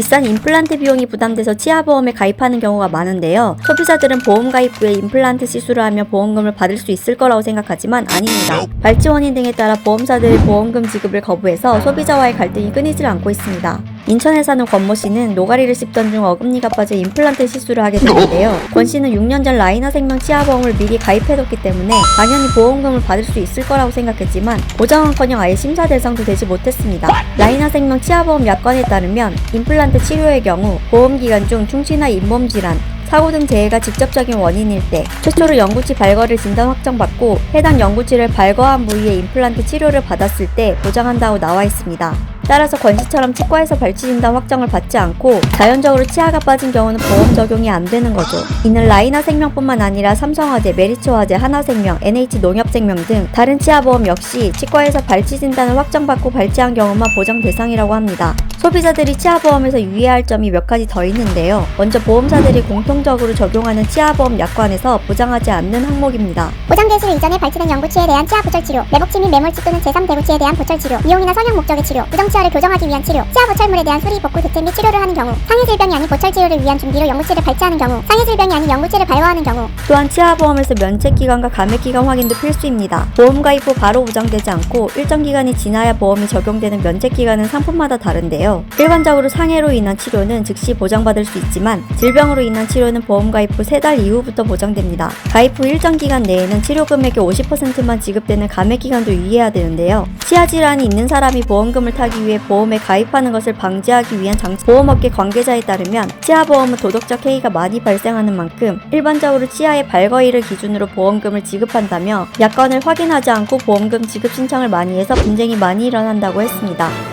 비싼 임플란트 비용이 부담돼서 치아보험에 가입하는 경우가 많은데요. 소비자들은 보험 가입 후에 임플란트 시술을 하면 보험금을 받을 수 있을 거라고 생각하지만 아닙니다. 발치 원인 등에 따라 보험사들이 보험금 지급을 거부해서 소비자와의 갈등이 끊이질 않고 있습니다. 인천에 사는 권모 씨는 노가리를 씹던 중 어금니가 빠져 임플란트 시술을 하게 됐는데요. 권 씨는 6년 전 라이나 생명 치아보험을 미리 가입해뒀기 때문에 당연히 보험금을 받을 수 있을 거라고 생각했지만 보장은커녕 아예 심사 대상도 되지 못했습니다. 라이나 생명 치아보험 약관에 따르면 임플란트 치료의 경우 보험 기간 중 충치나 잇몸 질환, 사고 등 재해가 직접적인 원인일 때 최초로 영구치 발거를 진단 확정받고 해당 영구치를 발거한 부위에 임플란트 치료를 받았을 때 보장한다고 나와 있습니다. 따라서 권씨처럼 치과에서 발치 진단 확정을 받지 않고 자연적으로 치아가 빠진 경우는 보험 적용이 안 되는 거죠. 이는 라이나 생명뿐만 아니라 삼성화재, 메리츠화재, 하나생명, NH농협생명 등 다른 치아보험 역시 치과에서 발치 진단을 확정받고 발치한 경우만 보장 대상이라고 합니다. 소비자들이 치아보험에서 유의해야 할 점이 몇 가지 더 있는데요. 먼저 보험사들이 공통적으로 적용하는 치아보험 약관에서 보장하지 않는 항목입니다. 보장 대실 이전에 발치된 영구치에 대한 치아 보철 치료, 매복치 및 매몰치 또는 제3대구치에 대한 보철 치료, 미용이나 성형 목적의 치료, 부정 치아 를 교정하기 위한 치료, 치아 보철물에 대한 수리, 복구, 대체 및 치료를 하는 경우, 상해 질병이 아닌 보철 치료를 위한 준비로 영구치를 발치하는 경우, 상해 질병이 아닌 영구치를 발화하는 경우, 또한 치아 보험에서 면책 기간과 감액 기간 확인도 필수입니다. 보험 가입 후 바로 보장되지 않고 일정 기간이 지나야 보험이 적용되는 면책 기간은 상품마다 다른데요. 일반적으로 상해로 인한 치료는 즉시 보장받을 수 있지만 질병으로 인한 치료는 보험 가입 후세달 이후부터 보장됩니다. 가입 후 일정 기간 내에는 치료 금액의 50%만 지급되는 감액 기간도 유의해야 되는데요. 치아 질환이 있는 사람이 보험금을 타기 위해 보험에 가입하는 것을 방지하기 위한 장 보험업계 관계자에 따르면 치아 보험은 도덕적 해이가 많이 발생하는 만큼 일반적으로 치아의 발거이를 기준으로 보험금을 지급한다며 약관을 확인하지 않고 보험금 지급 신청을 많이 해서 분쟁이 많이 일어난다고 했습니다.